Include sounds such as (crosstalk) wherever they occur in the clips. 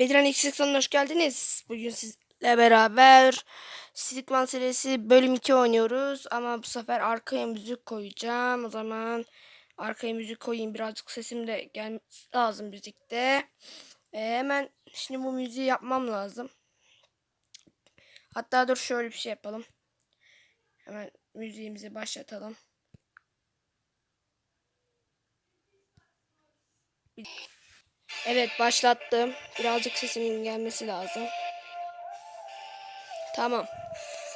Bediren X80'a hoş geldiniz. Bugün sizle beraber Stickman serisi bölüm 2 oynuyoruz. Ama bu sefer arkaya müzik koyacağım. O zaman arkaya müzik koyayım. Birazcık sesim de gelmesi lazım müzikte. Ee, hemen şimdi bu müziği yapmam lazım. Hatta dur şöyle bir şey yapalım. Hemen müziğimizi başlatalım. Evet başlattım. Birazcık sesimin gelmesi lazım. Tamam.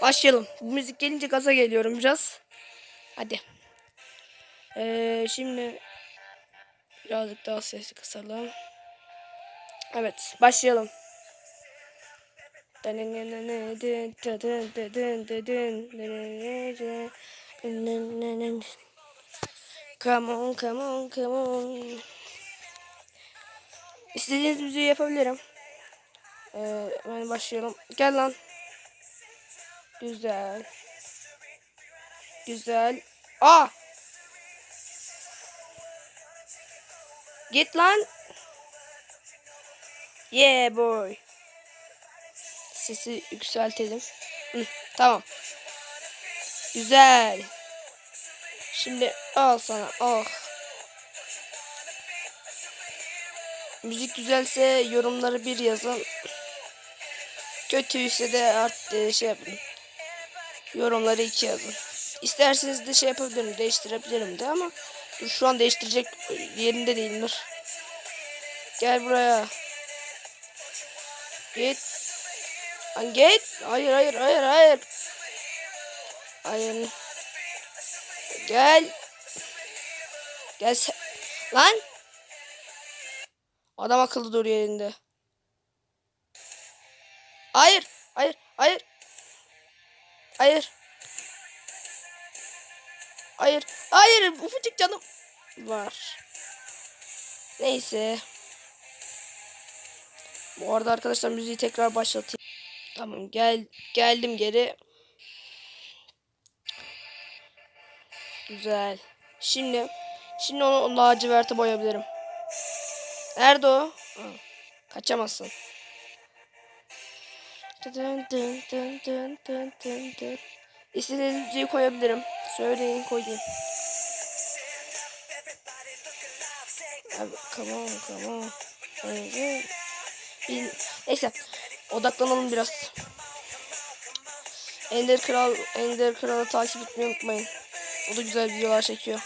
Başlayalım. Bu müzik gelince gaza geliyorum biraz. Hadi. Ee, şimdi birazcık daha sesi kısalım. Evet başlayalım. Come on, come on, come on. İstediğiniz müziği yapabilirim. Ee, hemen başlayalım. Gel lan. Güzel. Güzel. Aa! Git lan. Yeah boy. Sesi yükseltelim. Hı, tamam. Güzel. Şimdi al sana. Oh. Müzik güzelse yorumları bir yazın. Kötüyse de art e, şey yapın. Yorumları iki yazın. İsterseniz de şey yapabilirim, değiştirebilirim de ama dur, şu an değiştirecek yerinde değildir. Gel buraya. Git. Lan git. Hayır hayır hayır hayır. Hayır. Gel. Gel. Lan. Adam akıllı dur yerinde. Hayır. Hayır. Hayır. Hayır. Hayır. Hayır. Ufacık canım var. Neyse. Bu arada arkadaşlar müziği tekrar başlatayım. Tamam gel geldim geri. Güzel. Şimdi şimdi onu laciverte boyayabilirim. Nerede o? Ha, kaçamazsın. Dın. İstediğiniz müziği koyabilirim. Söyleyin koyayım. Abi, come on, come on. Bin- Neyse. Odaklanalım biraz. Ender Kral, Ender Kral'ı takip etmeyi unutmayın. O da güzel videolar çekiyor.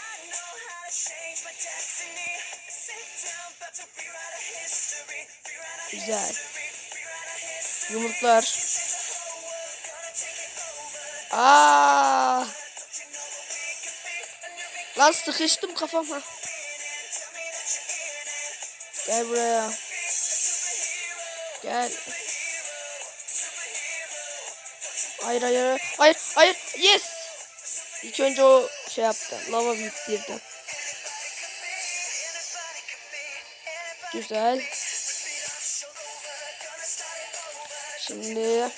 Güzel. Yumruklar. Aa! Lan sıkıştım kafama. Gel buraya. Gel. Hayır hayır hayır hayır yes. İlk önce o şey yaptı. Lava birden. Güzel. Şimdi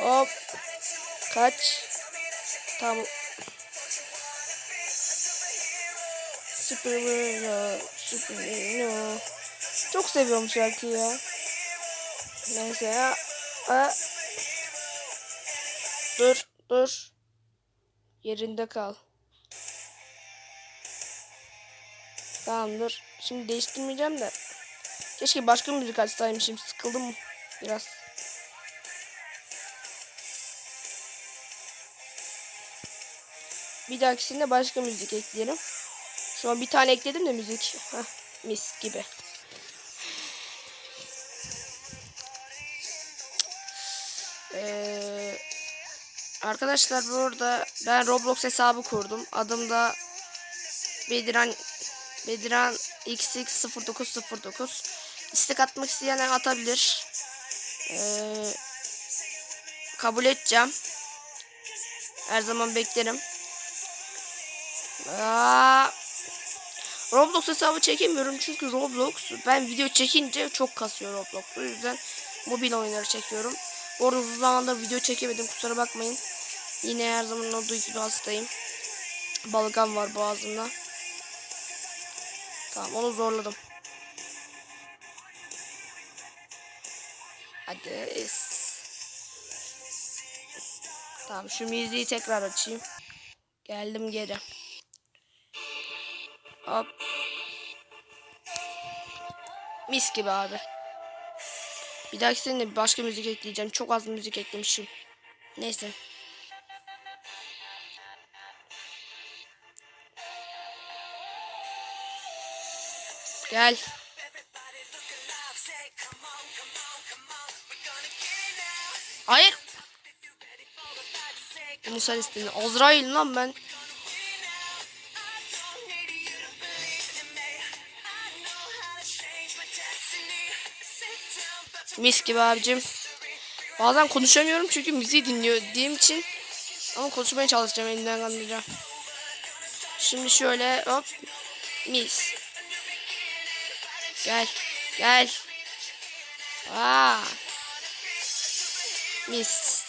hop kaç? Tam Superhero Superhero çok seviyorum şarkıyı ya. Neyse ya. A dur dur. Yerinde kal tamamdır şimdi değiştirmeyeceğim de keşke başka müzik açsaymışım sıkıldım biraz Bir dahakisinde başka müzik ekleyelim. Şu an bir tane ekledim de müzik. Heh, mis gibi. Ee, arkadaşlar burada ben Roblox hesabı kurdum. Adım da Bediran Bediran XX0909. İstek atmak isteyenler atabilir. Ee, kabul edeceğim. Her zaman beklerim. Aa, Roblox hesabı çekemiyorum çünkü Roblox ben video çekince çok kasıyor Roblox. O yüzden mobil oyunları çekiyorum. Bu arada uzun zamandır video çekemedim kusura bakmayın. Yine her zaman olduğu gibi hastayım. Balgam var boğazımda. Tamam onu zorladım. Hadi. Tamam şu müziği tekrar açayım. Geldim geri. Hop. Mis gibi abi. Bir dahaki sene başka müzik ekleyeceğim. Çok az müzik eklemişim. Neyse. Gel. Hayır. Bunu sen istedin. Azrail lan ben. Mis gibi abicim. Bazen konuşamıyorum çünkü müziği dinliyor diyeyim için. Ama konuşmaya çalışacağım elimden geldiğince. Şimdi şöyle hop. Mis. Gel. Gel. Aa. Mis.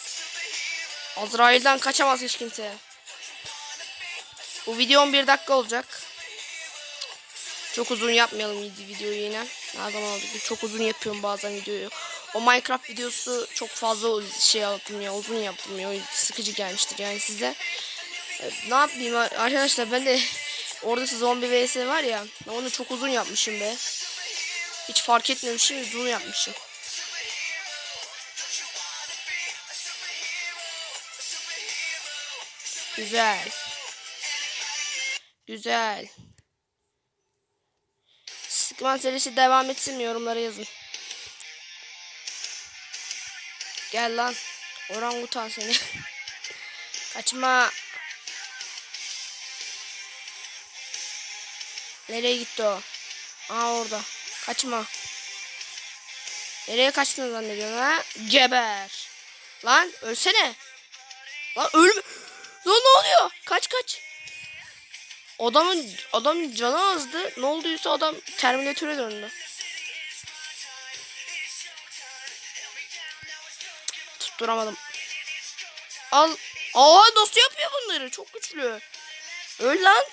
Azrail'den kaçamaz hiç kimse. Bu video 11 dakika olacak. Çok uzun yapmayalım videoyu yine. Her zaman gibi çok uzun yapıyorum bazen videoyu. O Minecraft videosu çok fazla şey yapılmıyor, uzun yapılmıyor. Sıkıcı gelmiştir yani size. Ee, Ne yapayım arkadaşlar ben de (laughs) orada zombi vs var ya onu çok uzun yapmışım be. Hiç fark etmemişim uzun yapmışım. Güzel. Güzel. Sıkman serisi devam etsin yorumlara yazın. Gel lan. Orangutan seni. (laughs) Kaçma. Nereye gitti o? Aa orada. Kaçma. Nereye kaçtın zannediyorsun ha? Geber. Lan ölsene. Lan ölme. Lan ne oluyor? Kaç kaç. Adamın adam canı azdı. Ne olduysa adam Terminatöre döndü. Tutturamadım. Al. Aa dostu yapıyor bunları. Çok güçlü. Öl lan.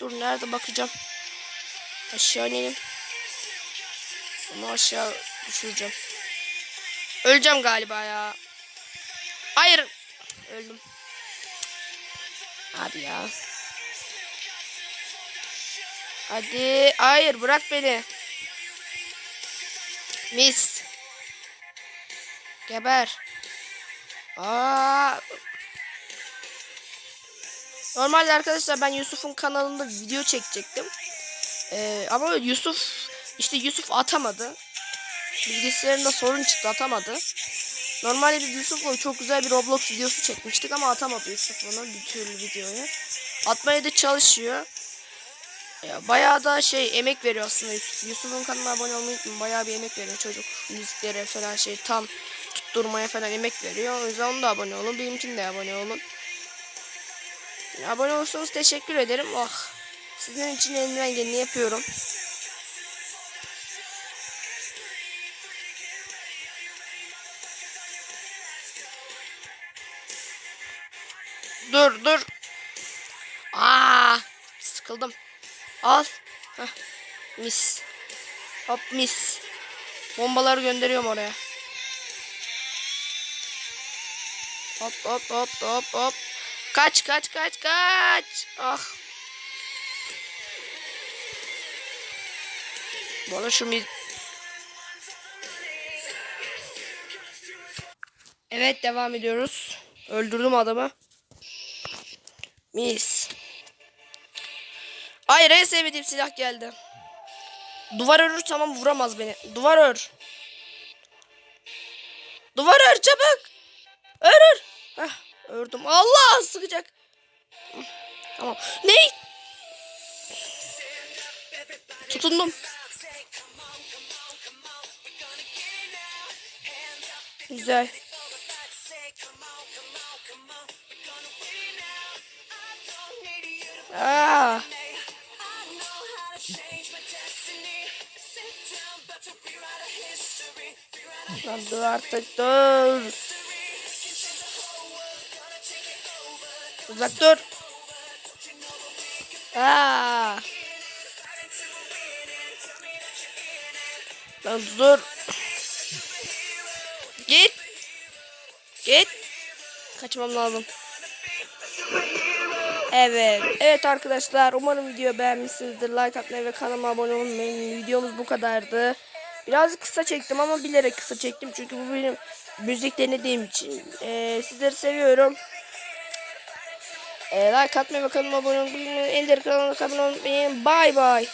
Dur nerede bakacağım. Aşağı inelim. Onu aşağı düşüreceğim. Öleceğim galiba ya. Hayır. Öldüm. Hadi ya. Hadi. Hayır bırak beni. Mis. Geber. Aa. Normalde arkadaşlar ben Yusuf'un kanalında video çekecektim. Ee, ama Yusuf işte Yusuf atamadı. Bilgisayarında sorun çıktı atamadı. Normalde biz Yusuf'la çok güzel bir Roblox videosu çekmiştik ama atamadı Yusuf onu bir türlü videoyu. Atmaya da çalışıyor. Ya bayağı da şey emek veriyor aslında Yusuf. Yusuf'un kanalına abone olmayı unutmayın. Bayağı bir emek veriyor çocuk. Müziklere falan şey tam tutturmaya falan emek veriyor. O yüzden onu da abone olun. Benimkine de abone olun. Abone olursanız teşekkür ederim. Oh. Sizin için elimden geleni yapıyorum. Dur dur. Aa, sıkıldım. Al. Heh. Mis. Hop mis. Bombaları gönderiyorum oraya. Hop hop hop hop hop. Kaç kaç kaç kaç. Ah. Bana şu mi... Evet devam ediyoruz. Öldürdüm adamı. Mis. Hayır en sevmediğim silah geldi. Duvar örür tamam vuramaz beni. Duvar ör. Duvar ör çabuk. Ör ör. Heh, ördüm. Allah sıkacak. Tamam. Ne? Tutundum. Güzel. Aa. Lan dur artık dur. Uzak dur. Aa. Lan dur. Git. Kaçmam lazım. Evet. Evet arkadaşlar umarım video beğenmişsinizdir. Like atmayı ve kanalıma abone olmayı. Videomuz bu kadardı. Biraz kısa çektim ama bilerek kısa çektim. Çünkü bu benim müzik denediğim için. Ee, sizleri seviyorum. Ee, like atmayı ve kanalıma abone olmayı. Ender kanalına abone olmayı. Bye bye.